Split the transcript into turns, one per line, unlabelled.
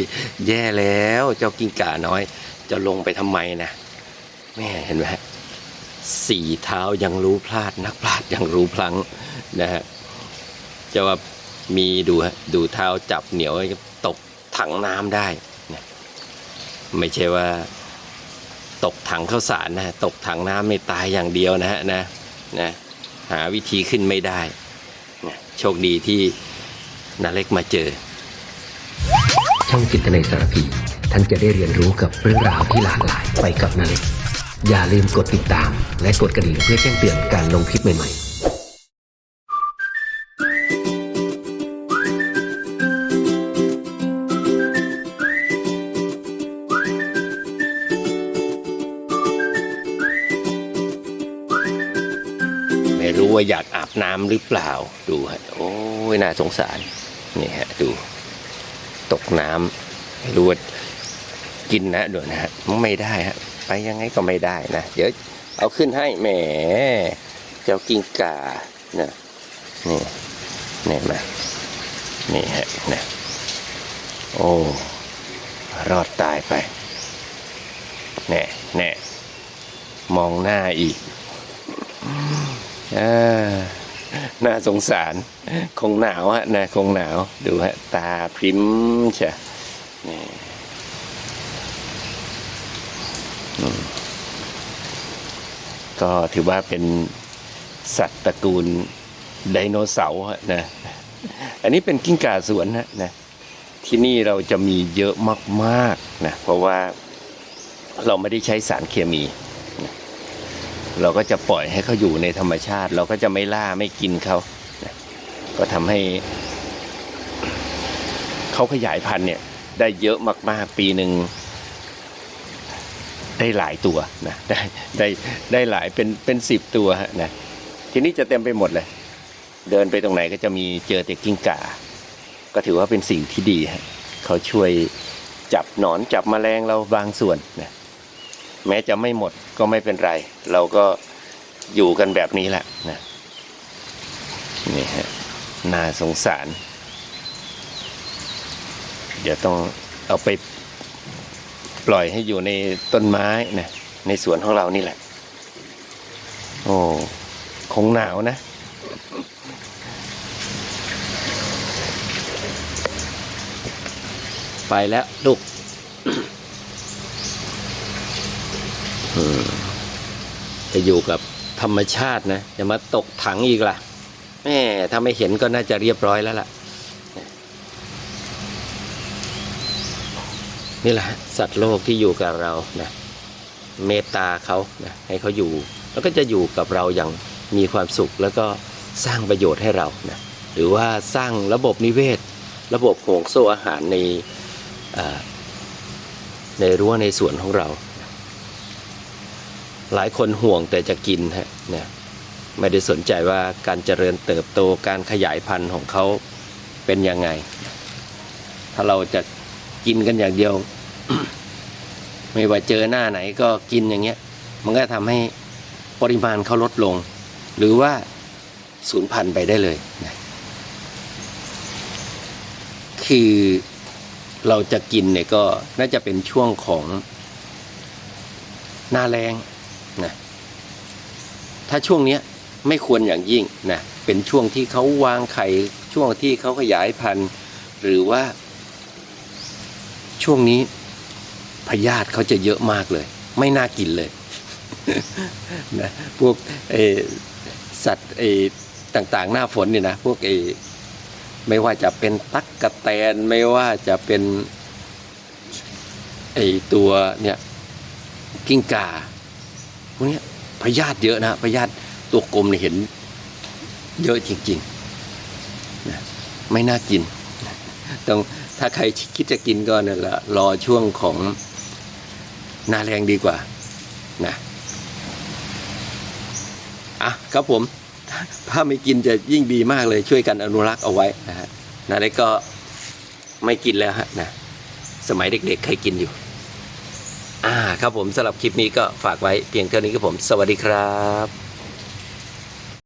ยแย่แล้วเจ้ากิ้งก่าน้อย จะลงไปทำไมนะแม่เห็นไหมฮะสี่เท้ายังรู้พลาดนักพลาดยังรู้พลังนะฮะจะว่ามีดูฮะดูเท้าจับเหนียวตกถังน้ำได้นะไม่ใช่ว่า ตกถังข้าวสารนะตกถังน้ำไม่ตายอย่างเดียวนะฮะนะนะหาวิธีขึ้นไม่ได้นะโชคดีที่นาเล็กมาเจอ
องจิตในสารพี ท่านจะได้เรียนรู้กับเรื่องราวที่หลากหลายไปกับนาเล็กอย่าลืมกดติดตาม และกดกระดิ่งเพื่อแจ้งเตือนการลงคลิปใหม่ ๆ
ไม่รู้ว่าอยากอาบน้ำหรือเปล่าดูฮะโอ้ยน่าสงสารนี่ฮะดู ตกน้ำไม่รู้ว่ากินนะเดี๋ยวนะฮะไม่ได้ฮะไปยังไงก็ไม่ได้นะเดี๋ยวเอาขึ้นให้แหมเจ้ากิ้งก่านะนี่นี่มานี่ฮะนะโอ้รอดตายไปแน่แน่มองหน้าอีกอ่า น่าสงสาร คงหนาวฮะนะคงหนาวดูฮะ ตาพริมเชียนี่ก็ถือว่าเป็นสัตว์ตระกูลไดโนเสาร์นะ อันนี้เป็นกิ้งก่าสวนฮะนะ ที่นี่เราจะมีเยอะมากๆนะ เพราะว่าเราไม่ได้ใช้สารเคมี เราก็จะปล่อยให้เขาอยู่ในธรรมชาติ เราก็จะไม่ล่าไม่กินเขาก็ทำให้เขาขยายพันธุ์เนี่ยได้เยอะมากๆปีหนึ่งได้หลายตัวนะได้ได้ได้หลายเป็นเป็นสิบตัวฮนะทีนี้จะเต็มไปหมดเลย เดินไปตรงไหนก็จะมีเจอแต่กิ้งก่า ก็ถือว่าเป็นสิ่งที่ดีฮะเขาช่วยจับหนอนจับแมลงเราบางส่วนนะ แม้จะไม่หมดก็ไม่เป็นไร เราก็อยู่กันแบบนี้แหละนะนี่ฮะน่าสงสาร เดี๋ยวต้องเอาไปปล่อยให้อยู่ในต้นไม้นะในสวนของเรานี่แหละ โอ้คงหนาวนะ ไปแล้วลูก จะอยู่กับธรรมชาตินะจะมาตกถังอีกล่ะแม่ถ้าไม่เห็นก็น่าจะเรียบร้อยแล้วล่ะ นี่แหละสัตว์โลกที่อยู่กับเรานะเมตตาเขานะให้เขาอยู่ แล้วก็จะอยู่กับเราอย่างมีความสุขแล้วก็สร้างประโยชน์ให้เรานะหรือว่าสร้างระบบนิเวศ ระบบห่วงโซ่อาหารในในรั้วในสวนของเรา หลายคนห่วงแต่จะกินฮะเนี่ยไม่ได้สนใจว่าการเจริญเติบโตการขยายพันธุ์ของเขาเป็นยังไง ถ้าเราจะกินกันอย่างเดียว ไม่ว่าเจอหน้าไหนก็กินอย่างเงี้ย มันก็ทำให้ปริมาณเขาลดลง หรือว่าสูญพันธุ์ไปได้เลยนะคือเราจะกินเนี่ยก็น่าจะเป็นช่วงของหน้าแรง นะถ้าช่วงเนี้ยไม่ควรอย่างยิ่งนะเป็นช่วงที่เขาวางไข่ช่วงที่เขาขยายพันธุ์ หรือว่า ช่วงนี้พยาธิเขาจะเยอะมากเลย ไม่น่ากินเลยนะพวกเอสัตว์เอต่างๆ หน้าฝนเนี่ยนะพวกเอไม่ว่าจะเป็นตั๊กกะแตนไม่ว่าจะเป็นไอตัวเนี่ยกิ้งก่า วกนี้พยาธิเยอะนะพยาธิตัวกลมเนี่ยเห็นเยอะจริงๆนะไม่น่ากินต้องถ้าใครคิดจะกินก็นั่นแหละรอช่วงของหน้าแรงดีกว่านะอะครับผมถ้าไม่กินจะยิ่งดีมากเลยช่วยกันอนุรักษ์เอาไว้นะฮะนาเล็กก็ไม่กินแล้วฮะนะสมัยเด็กๆเคยกินอยู่ อ่าครับผมสำหรับคลิปนี้ก็ฝากไว้เพียงเท่านี้ครับผม สวัสดีครับ